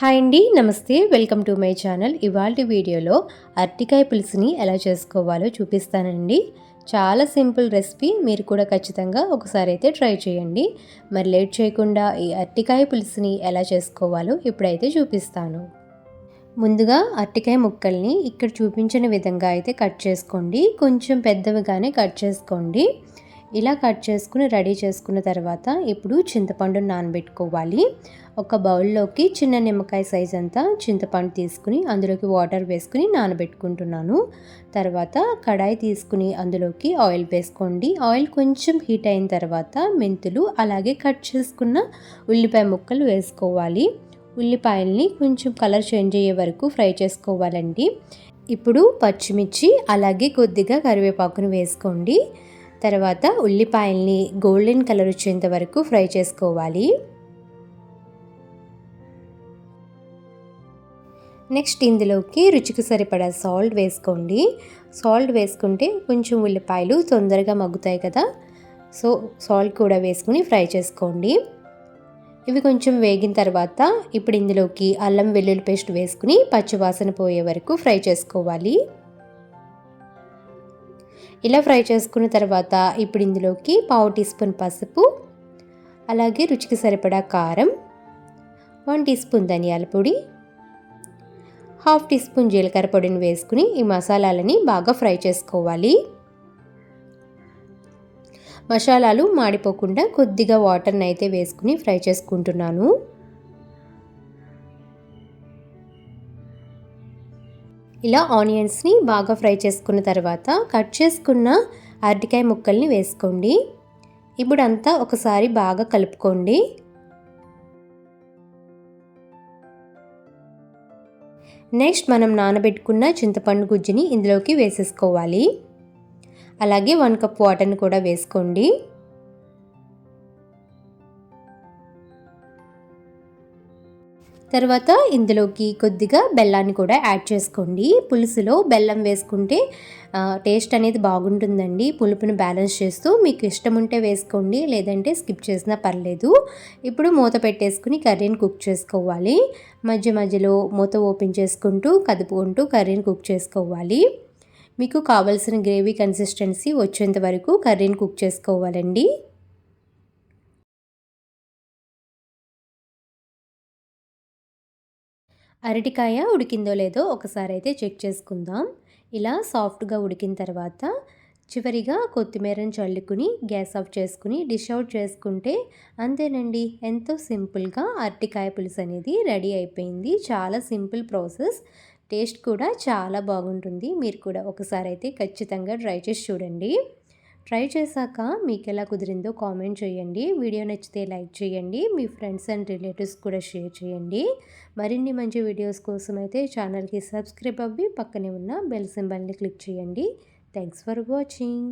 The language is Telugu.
హాయ్ అండి నమస్తే. Welcome to my channel. ఇవాళ వీడియోలో అరటికాయ పులుసుని ఎలా చేసుకోవాలో చూపిస్తానండి. చాలా సింపుల్ రెసిపీ మీరు కూడా ఖచ్చితంగా ఒకసారి అయితే ట్రై చేయండి. మరి లేట్ చేయకుండా ఈ అరటికాయ పులుసుని ఎలా చేసుకోవాలో ఇప్పుడైతే చూపిస్తాను. ముందుగా అరటికాయ ముక్కల్ని ఇక్కడ చూపించిన విధంగా అయితే కట్ చేసుకోండి. కొంచెం పెద్దవిగానే కట్ చేసుకోండి. ఇలా కట్ చేసుకుని రెడీ చేసుకున్న తర్వాత ఇప్పుడు చింతపండు నానబెట్టుకోవాలి. ఒక బౌల్లోకి చిన్న నిమ్మకాయ సైజ్ అంతా చింతపండు తీసుకుని అందులోకి వాటర్ వేసుకుని నానబెట్టుకుంటున్నాను. తర్వాత కడాయి తీసుకుని అందులోకి ఆయిల్ వేసుకోండి. ఆయిల్ కొంచెం హీట్ అయిన తర్వాత మెంతులు అలాగే కట్ చేసుకున్న ఉల్లిపాయ ముక్కలు వేసుకోవాలి. ఉల్లిపాయల్ని కొంచెం కలర్ చేంజ్ అయ్యే వరకు ఫ్రై చేసుకోవాలండి. ఇప్పుడు పచ్చిమిర్చి అలాగే కొద్దిగా కరివేపాకును వేసుకోండి. తర్వాత ఉల్లిపాయల్ని గోల్డెన్ కలర్ వచ్చేంత వరకు ఫ్రై చేసుకోవాలి. నెక్స్ట్ ఇందులోకి రుచికి సరిపడా సాల్ట్ వేసుకోండి. సాల్ట్ వేసుకుంటే కొంచెం ఉల్లిపాయలు తొందరగా మగ్గుతాయి కదా. సో సాల్ట్ కూడా వేసుకుని ఫ్రై చేసుకోండి. ఇవి కొంచెం వేగిన తర్వాత ఇప్పుడు ఇందులోకి అల్లం వెల్లుల్లి పేస్ట్ వేసుకుని పచ్చివాసన పోయే వరకు ఫ్రై చేసుకోవాలి. ఇలా ఫ్రై చేసుకున్న తర్వాత ఇప్పుడు ఇందులోకి పావు టీ స్పూన్ పసుపు అలాగే రుచికి సరిపడా కారం వన్ టీ స్పూన్ ధనియాల పొడి హాఫ్ టీ స్పూన్ జీలకర్ర పొడిని వేసుకుని ఈ మసాలాలని బాగా ఫ్రై చేసుకోవాలి. మసాలాలు మాడిపోకుండా కొద్దిగా వాటర్ని అయితే వేసుకుని ఫ్రై చేసుకుంటున్నాను. ఇలా ఆనియన్స్ని బాగా ఫ్రై చేసుకున్న తర్వాత కట్ చేసుకున్న అరటికాయ ముక్కల్ని వేసుకోండి. ఇప్పుడు అంతా ఒకసారి బాగా కలుపుకోండి. నెక్స్ట్ మనం నానబెట్టుకున్న చింతపండు గుజ్జుని ఇందులోకి వేసేసుకోవాలి. అలాగే వన్ కప్ వాటర్ని కూడా వేసుకోండి. తర్వాత ఇందులోకి కొద్దిగా బెల్లాన్ని కూడా యాడ్ చేసుకోండి. పులుసులో బెల్లం వేసుకుంటే టేస్ట్ అనేది బాగుంటుందండి. పులుపును బ్యాలెన్స్ చేస్తూ మీకు ఇష్టం ఉంటే వేసుకోండి లేదంటే స్కిప్ చేసినా పర్లేదు. ఇప్పుడు మూత పెట్టేసుకుని కర్రీని కుక్ చేసుకోవాలి. మధ్య మధ్యలో మూత ఓపెన్ చేసుకుంటూ కదుపుకుంటూ కర్రీని కుక్ చేసుకోవాలి. మీకు కావలసిన గ్రేవీ కన్సిస్టెన్సీ వచ్చేంత వరకు కర్రీని కుక్ చేసుకోవాలండి. అరటికాయ ఉడికిందో లేదో ఒకసారి అయితే చెక్ చేసుకుందాం. ఇలా సాఫ్ట్గా ఉడికిన తర్వాత చివరిగా కొత్తిమీరను చల్లుకుని గ్యాస్ ఆఫ్ చేసుకుని డిష్ అవుట్ చేసుకుంటే అంతేనండి. ఎంతో సింపుల్గా అరటికాయ పులుసు అనేది రెడీ అయిపోయింది. చాలా సింపుల్ ప్రాసెస్. టేస్ట్ కూడా చాలా బాగుంటుంది. మీరు కూడా ఒకసారి అయితే ఖచ్చితంగా ట్రై చేసి చూడండి. ట్రై చేశాక మీకు ఎలా కుదిరిందో కామెంట్ చేయండి. వీడియో నచ్చితే లైక్ చేయండి. మీ ఫ్రెండ్స్ అండ్ రిలేటివ్స్ కూడా షేర్ చేయండి. మరిన్ని మంచి వీడియోస్ కోసం అయితే ఛానల్కి సబ్స్క్రైబ్ అవ్వి పక్కనే ఉన్న బెల్ సింబల్ని క్లిక్ చేయండి. Thanks for watching.